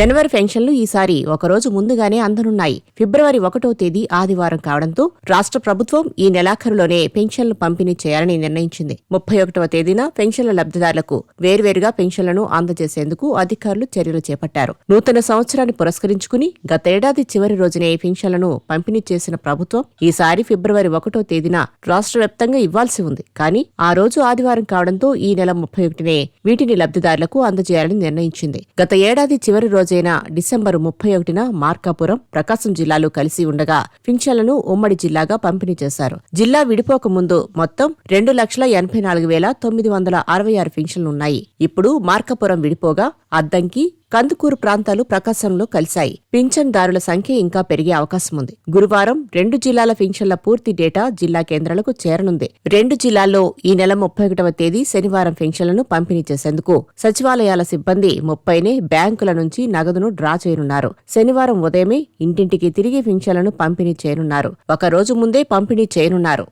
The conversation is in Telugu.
జనవరి పెన్షన్లు ఈసారి ఒకరోజు ముందుగానే అందనున్నాయి. ఫిబ్రవరి ఒకటో తేదీ ఆదివారం కావడంతో రాష్ట్ర ప్రభుత్వం ఈ నెలాఖరులోనే పెన్షన్లు పంపిణీ చేయాలని నిర్ణయించింది. ముప్పై ఒకటవ తేదీన పెన్షన్ల లబ్ధిదారులకు వేర్వేరుగా పెన్షన్లను అందజేసేందుకు అధికారులు చర్యలు చేపట్టారు. నూతన సంవత్సరాన్ని పురస్కరించుకుని గతేడాది చివరి రోజునే పెన్షన్లను పంపిణీ చేసిన ప్రభుత్వం ఈసారి ఫిబ్రవరి ఒకటో తేదీన రాష్ట్ర వ్యాప్తంగా ఇవ్వాల్సి ఉంది. కానీ ఆ రోజు ఆదివారం కావడంతో ఈ నెల ముప్పై ఒకటినే వీటిని లబ్ధిదారులకు అందజేయాలని నిర్ణయించింది. గత ఏడాది చివరి రోజు రోజైన డిసెంబరు ముప్పై ఒకటిన మార్కాపురం ప్రకాశం జిల్లాలు కలిసి ఉండగా పింఛన్లను ఉమ్మడి జిల్లాగా పంపిణీ చేశారు. జిల్లా విడిపోక ముందు మొత్తం రెండు లక్షల ఎనభై నాలుగు వేల తొమ్మిది వందల అరవై ఆరు పింఛన్లున్నాయి ఇప్పుడు మార్కాపురం విడిపోగా అద్దంకి కందుకూరు ప్రాంతాలు ప్రకాశంలో కలిశాయి. పింఛన్దారుల సంఖ్య ఇంకా పెరిగే అవకాశం ఉంది గురువారం రెండు జిల్లాల పింఛన్ల పూర్తి డేటా జిల్లా కేంద్రాలకు చేరనుంది. రెండు జిల్లాల్లో ఈ నెల ముప్పై ఒకటవ తేదీ శనివారం పింఛన్లను పంపిణీ చేసేందుకు సచివాలయాల సిబ్బంది ముప్పైనే బ్యాంకుల నుంచి నగదును డ్రా చేయనున్నారు. శనివారం ఉదయమే ఇంటింటికి తిరిగి పింఛన్లను పంపిణీ చేయనున్నారు. ఒక రోజు ముందే పంపిణీ చేయనున్నారు.